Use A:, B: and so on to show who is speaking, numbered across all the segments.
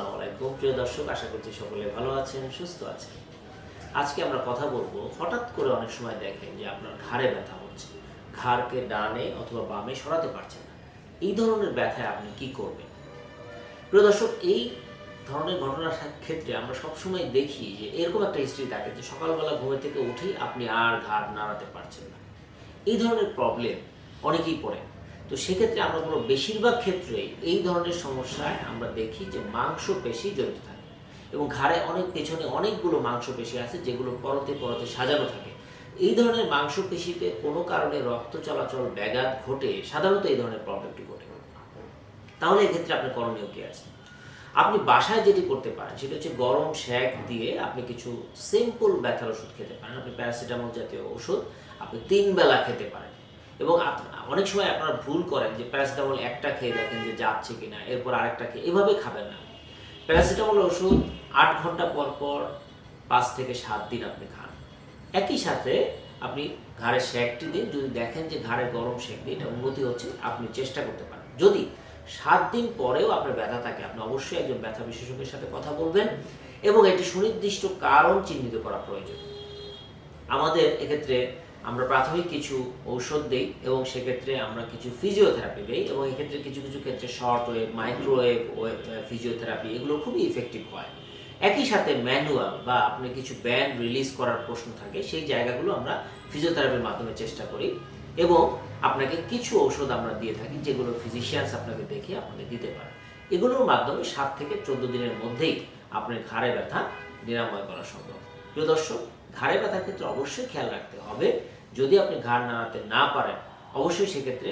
A: আলাইকুম। প্রিয় দর্শক, আশা করছি সকলে ভালো আছেন, সুস্থ আছেন। আজকে আমরা কথা বলব, হঠাৎ করে অনেক সময় দেখেন যে আপনার ঘাড়ে ব্যথা হচ্ছে। ঘাড়কে ডানে অথবা বামে সরাতে পারছেন না। এই ধরনের ব্যথায় আপনি কি করবেন? প্রিয় দর্শক, এই ধরনের ঘটনার ক্ষেত্রে আমরা সবসময় দেখি যে এরকম একটা হিস্ট্রি থাকে যে সকালবেলা ঘুমে থেকে উঠেই আপনি আর ঘাড় নাড়াতে পারছেন না। এই ধরনের প্রবলেম অনেকেই পড়ে তো সেক্ষেত্রে আমরা বলব বেশিরভাগ ক্ষেত্রেই এই ধরনের সমস্যায় আমরা দেখি যে মাংস পেশি জড়িত থাকে এবং ঘাড়ে অনেক পেছনে অনেকগুলো মাংস পেশি আছে যেগুলো পরতে পরতে সাজানো থাকে। এই ধরনের মাংস পেশিতে কোনো কারণে রক্ত চলাচল ব্যাঘাত ঘটে সাধারণত এই ধরনের প্রবলেমটি ঘটে। তাহলে এক্ষেত্রে আপনার করণীয় কি আছে? আপনি বাসায় যেটি করতে পারেন সেটা হচ্ছে গরম শ্যাক দিয়ে আপনি কিছু সিম্পল ব্যথার ওষুধ খেতে পারেন। আপনি প্যারাসিটামল জাতীয় ওষুধ আপনি তিন বেলা খেতে পারেন। এবং অনেক সময় আপনারা ভুল করেন যে প্যারাসিটামল একটা খেয়ে দেখেন যে যাচ্ছে কিনা, এরপর আরেকটা খেয়ে, এভাবে খাবেন না। প্যারাসিটামল ওষুধ আট ঘণ্টা পর পর পাঁচ থেকে সাত দিন আপনি খান। একই সাথে আপনি ঘাড়ের শ্যাকটি দিন যদি দেখেন যে ঘাড়ে গরম শ্যাক দিয়ে এটা উন্নতি হচ্ছে, আপনি চেষ্টা করতে পারেন। যদি সাত দিন পরেও আপনার ব্যথা থাকে, আপনি অবশ্যই একজন ব্যথা বিশেষজ্ঞের সাথে কথা বলবেন এবং একটি সুনির্দিষ্ট কারণ চিহ্নিত করা প্রয়োজন। আমাদের এক্ষেত্রে আমরা প্রাথমিক কিছু ঔষধ দিই এবং সেক্ষেত্রে আমরা কিছু ফিজিওথেরাপি দিই এবং এক্ষেত্রে কিছু কিছু ক্ষেত্রে short wave microwave wave physiotherapy এগুলো খুবই ইফেক্টিভ হয়। একই সাথে ম্যানুয়াল বা আপনি কিছু ব্যান্ড রিলিজ করার প্রশ্ন থাকে, সেই জায়গাগুলো আমরা ফিজিওথেরাপির মাধ্যমে চেষ্টা করি এবং আপনাকে কিছু ঔষধ আমরা দিয়ে থাকি যেগুলো ফিজিশিয়ানস আপনাকে দেখে আপনাকে দিতে পারে এগুলোর মাধ্যমে সাত থেকে চোদ্দ দিনের মধ্যেই আপনার ঘাড়ে ব্যথা নিরাময় করা সম্ভব। প্রিয় দর্শক, ঘাড়ে ব্যথার ক্ষেত্রে অবশ্যই খেয়াল রাখতে হবে। যদি আপনি ঘাড় নাড়াতে না পারেন, অবশ্যই সেক্ষেত্রে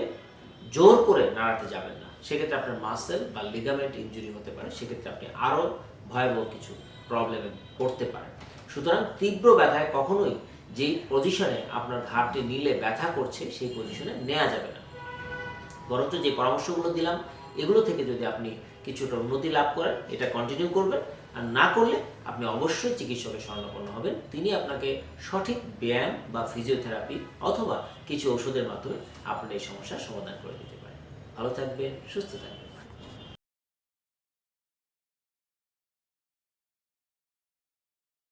A: জোর করে নাড়াতে যাবেন না। সেক্ষেত্রে আপনার মাসেল বা লিগামেন্ট ইঞ্জুরি হতে পারে। সেক্ষেত্রে আপনি আরও ভয়াবহ কিছু প্রবলেমে পড়তে পারেন। সুতরাং তীব্র ব্যথায় কখনোই যেই পজিশনে আপনার ঘাড়টি নিলে ব্যথা করছে, সেই পজিশনে নেওয়া যাবে না। বরঞ্চ যে পরামর্শগুলো দিলাম, এগুলো থেকে যদি আপনি কিছুটা উন্নতি লাভ করেন, এটা কন্টিনিউ করবেন। আর না করলে আপনি অবশ্যই চিকিৎসকের শরণাপন্ন হবেন। তিনি আপনাকে সঠিক ব্যায়াম বা ফিজিওথেরাপি অথবা কিছু ওষুধের মাধ্যমে আপনার এই সমস্যার সমাধান করে দিতে পারেন। ভালো থাকবেন, সুস্থ থাকবেন।